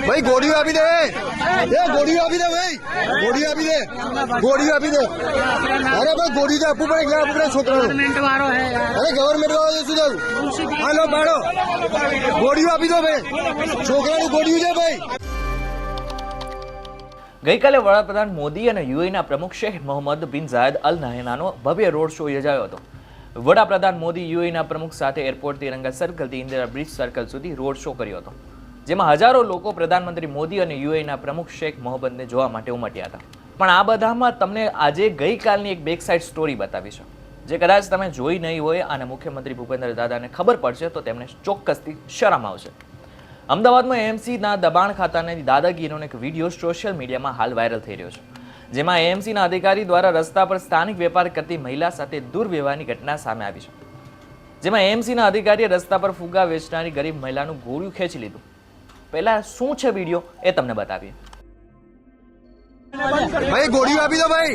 ભાઈ, ગોળીઓ આપી દે એ, ગોળીઓ આપી દે, ભાઈ. ગોળીઓ આપી દે. ગોળીઓ આપી દે. અરે, ભાઈ ગોળી તો આપવું પડે, ક્યાં આપવું છોકરાઓ? અરે ગવર્મેન્ટ વાળો શું થયું? હા બાળો ગોળીઓ આપી દો, ભાઈ. છોકરાનું ગોળીયું છે, ભાઈ. ગઈકાલે વડાપ્રધાન મોદી અને યુએના પ્રમુખ શેખ મોહમ્મદ બિન ઝાયદ અલ નાહેનાનો ભવ્ય રોડ શો યોજાયો હતો. વડાપ્રધાન મોદી યુએના પ્રમુખ સાથે એરપોર્ટથી રંગા સર્કલથી ઇન્દિરા બ્રિજ સર્કલ સુધી રોડ શો કર્યો હતો. જેમાં હજારો લોકો પ્રધાનમંત્રી મોદી અને યુએના પ્રમુખ શેખ મોહમ્મદને જોવા માટે ઉમટ્યા હતા. પણ આ બધામાં તમને આજે ગઈકાલની એક બેક સાઇડ સ્ટોરી બતાવી છે, જે કદાચ તમે જોઈ નહીં હોય અને મુખ્યમંત્રી ભૂપેન્દ્ર દાદાને ખબર પડશે તો તેમને ચોક્કસથી શરમ આવશે. અમદાવાદમાં એએમસીના દબાણ ખાતાની દાદાગીરીનો એક વીડિયો સોશિયલ મીડિયામાં હાલ વાયરલ થઈ રહ્યો છે, જેમાં એએમસીના અધિકારી દ્વારા રસ્તા પર સ્થાનિક વેપાર કરતી મહિલા સાથે દુર્વ્યવહારની ઘટના સામે આવી છે. જેમાં એએમસીના અધિકારીએ રસ્તા પર ફુગા વેચનારી ગરીબ મહિલાનું ગોળું ખેંચી લીધું. પહેલાં શું છે વીડિયો એ તમને બતાવીએ. ભાઈ ગોળી આપી દો ભાઈ.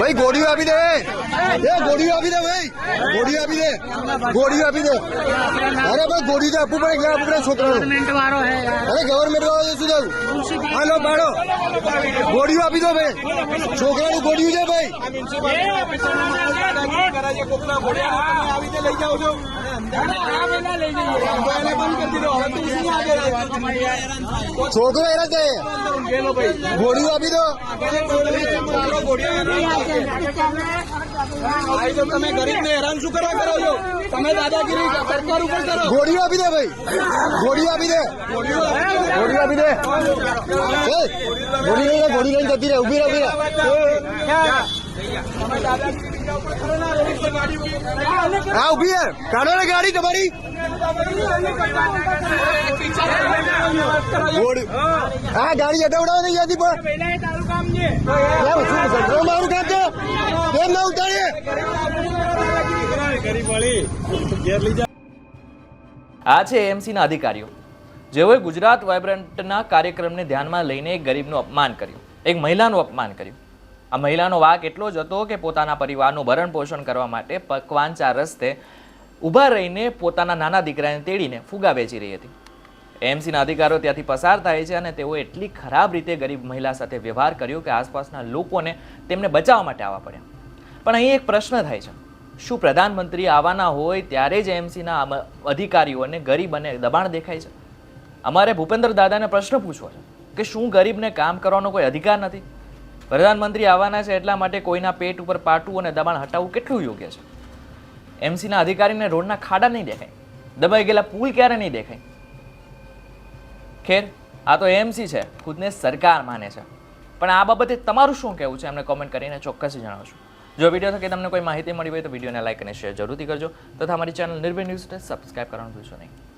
ભાઈ, ગોળીઓ આપી દે. એ, ગોળીઓ આપી દે ભાઈ. ગોળીઓ આપી દે. ગોળી આપી દે. અરે, ભાઈ ગોળી તો આપવું પડે ક્યાં આપવું પડે છોકરાઓ. અરે ગવર્મેન્ટ વાળો શું થયું? હાલો બાળો ગોળીઓ આપી દો, ભાઈ. છોકરાની ગોળીઓ છે, ભાઈ. છોકરો એ છે. ગોળીઓ આપી દો. તમે ગરીબને હેરાન શું કરવા કરો છો? તમે દાદાગીરી સરકાર ઉપર કરો. ગોળીઓ આપી દે ભાઈ. ગોળીઓ આપી દે. ગોળીઓ આપી દે. ઘોડી ગોળી લઈને ગોળી લઈને જતી રહે. ઊભી રહે ઊભી રહે. હા, ઊભી કાઢો ને ગાડી તમારી. હા, ગાડી હટાવડાવો નહીં યાદી પણ. મારું કામ છે. કેમ ના ઉતારીએ? આ છે એએમસીના અધિકારીઓ. જેઓએ ગુજરાત વાઇબ્રન્ટના કાર્યક્રમને ધ્યાનમાં લઈને એક ગરીબનું અપમાન કર્યું, એક મહિલાનું અપમાન કર્યું. આ મહિલાનો વાક એટલો જ હતો કે પોતાના પરિવારનું ભરણ પોષણ કરવા માટે પકવાન ચાર રસ્તે ઊભા રહીને પોતાના નાના દીકરાને તેડીને ફુગા વેચી રહી હતી. એમસીના અધિકારો ત્યાંથી પસાર થાય છે અને તેઓ એટલી ખરાબ રીતે ગરીબ મહિલા સાથે વ્યવહાર કર્યો કે આસપાસના લોકોને તેમને બચાવવા માટે આવવા પડ્યા. પણ અહીં એક પ્રશ્ન થાય છે. શું પ્રધાનમંત્રી આવવાના હોય ત્યારે જ એમસીના અધિકારીઓને ગરીબ અને દબાણ દેખાય છે? અમારે ભૂપેન્દ્ર દાદાને પ્રશ્ન પૂછવો છે કે શું ગરીબને કામ કરવાનો કોઈ અધિકાર નથી? પ્રધાનમંત્રી આવવાના છે એટલા માટે કોઈના પેટ ઉપર પાટવું અને દબાણ હટાવવું કેટલું યોગ્ય છે? એમસીના અધિકારીને રોડના ખાડા નહીં દેખાય. દબાઈ ગયેલા પુલ ક્યારે નહીં દેખાય? ખેર, આ તો એમસી છે, ખુદને સરકાર માને છે. પણ આ બાબતે તમારું શું કહેવું છે? એમને કોમેન્ટ કરીને ચોક્કસ જણાવશો. જો વીડિયો થકી તમને કોઈ માહિતી મળી હોય તો વિડીયોને લાઇક અને શેર જરૂરથી કરજો. તથા અમારી ચેનલ નિર્ભય ન્યૂઝને સબસ્ક્રાઇબ કરવાનું ભૂલશો નહીં.